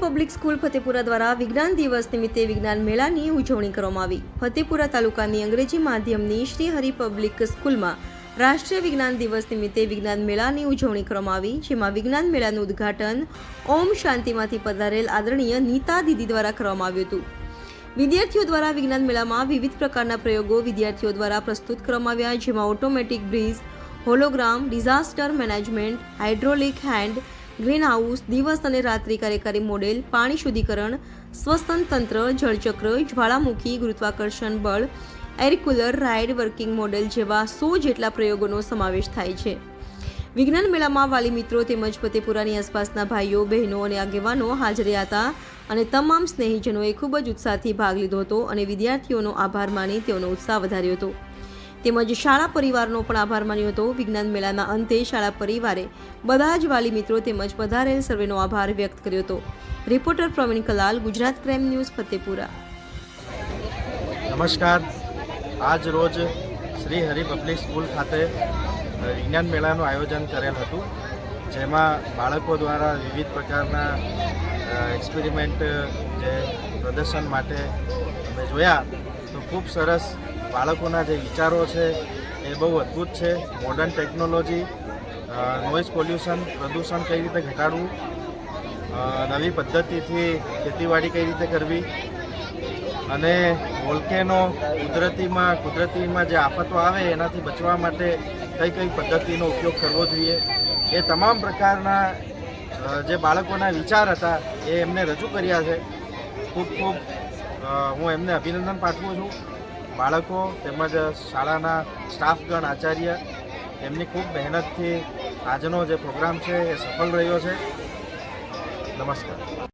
Public school Fatepura દ્વારા વિજ્ઞાન દિવસ નિમિત્તે વિજ્ઞાન મેળાની ઉજવણી કરવામાં આવી. ફતેપુરા તાલુકાની અંગ્રેજી માધ્યમની શ્રી હરિ પબ્લિક સ્કૂલમાં રાષ્ટ્રીય વિજ્ઞાન દિવસ નિમિત્તે વિજ્ઞાન મેળાની ઉજવણી કરવામાં આવી, જેમાં વિજ્ઞાન મેળાનું ઉદ્ઘાટન ઓમ શાંતિમાંથી પધારેલ આદરણીય નીતા દીદી દ્વારા કરવામાં આવ્યું હતું. વિદ્યાર્થીઓ દ્વારા વિજ્ઞાન મેળામાં વિવિધ પ્રકારના પ્રયોગો વિદ્યાર્થીઓ દ્વારા પ્રસ્તુત કરવામાં આવ્યા, જેમાં automatic bridge, hologram, disaster management, hydraulic hand green house દિવસ અને રાત્રિ કાર્યકારી મોડેલ, પાણી શુદ્ધિકરણ શ્વસન તંત્ર, જળચક્ર, જ્વાળામુખી, ગુરુત્વાકર્ષણ બળ એરકુલર રાઇડ વર્કિંગ મોડેલ જેવા સો જેટલા પ્રયોગોનો સમાવેશ થાય છે. વિજ્ઞાન મેળામાં વાલી મિત્રો તેમજ ફતેપુરાની આસપાસના ભાઈઓ, બહેનો અને આગેવાનો હાજર હતા અને તમામ સ્નેહીજનોએ ખૂબ જ ઉત્સાહથી ભાગ લીધો હતો અને વિદ્યાર્થીઓનો આભાર માની તેઓનો ઉત્સાહ વધાર્યો હતો. તેમજ શાળા પરિવારનો પણ આભાર માન્યો હતો. વિજ્ઞાન મેળાના અંતે શાળા પરિવારે બધા જ વાલી મિત્રો તેમજ પધારેલ સર્વેનો આભાર વ્યક્ત કર્યો હતો. Reporter Praveen Kalal, Gujarat crime news, Fatepura. નમસ્કાર. આજ રોજ શ્રી હરિ પબ્લિક સ્કૂલ ખાતે વિજ્ઞાન મેળાનું આયોજન કરેલ હતું, જેમાં બાળકો દ્વારા વિવિધ પ્રકારના એક્સપેરિમેન્ટ જે પ્રદર્શન માટે અમે જોયા. તો ખૂબ સરસ બાળકોના જે વિચારો છે એ બહુ અદ્ભુત છે. મોડર્ન ટેકનોલોજી નોઇઝ પોલ્યુશન પ્રદૂષણ કઈ રીતે ઘટાડવું નવી પદ્ધતિથી ખેતીવાડી કઈ રીતે કરવી અને વોલ્કેનો કુદરતીમાં કુદરતીમાં જે આફતો આવે એનાથી બચવા માટે કઈ કઈ પદ્ધતિનો ઉપયોગ કરવો જોઈએ. એ તમામ પ્રકારના જે બાળકોના વિચાર હતા એ એમને રજૂ કર્યા છે. ખૂબ ખૂબ હું એમને અભિનંદન પાઠવું છું. બાળકો તેમજ શાળાના સ્ટાફગણ, આચાર્ય, એમની ખૂબ મહેનતથી આજનો જે પ્રોગ્રામ છે એ સફળ રહ્યો છે. નમસ્કાર.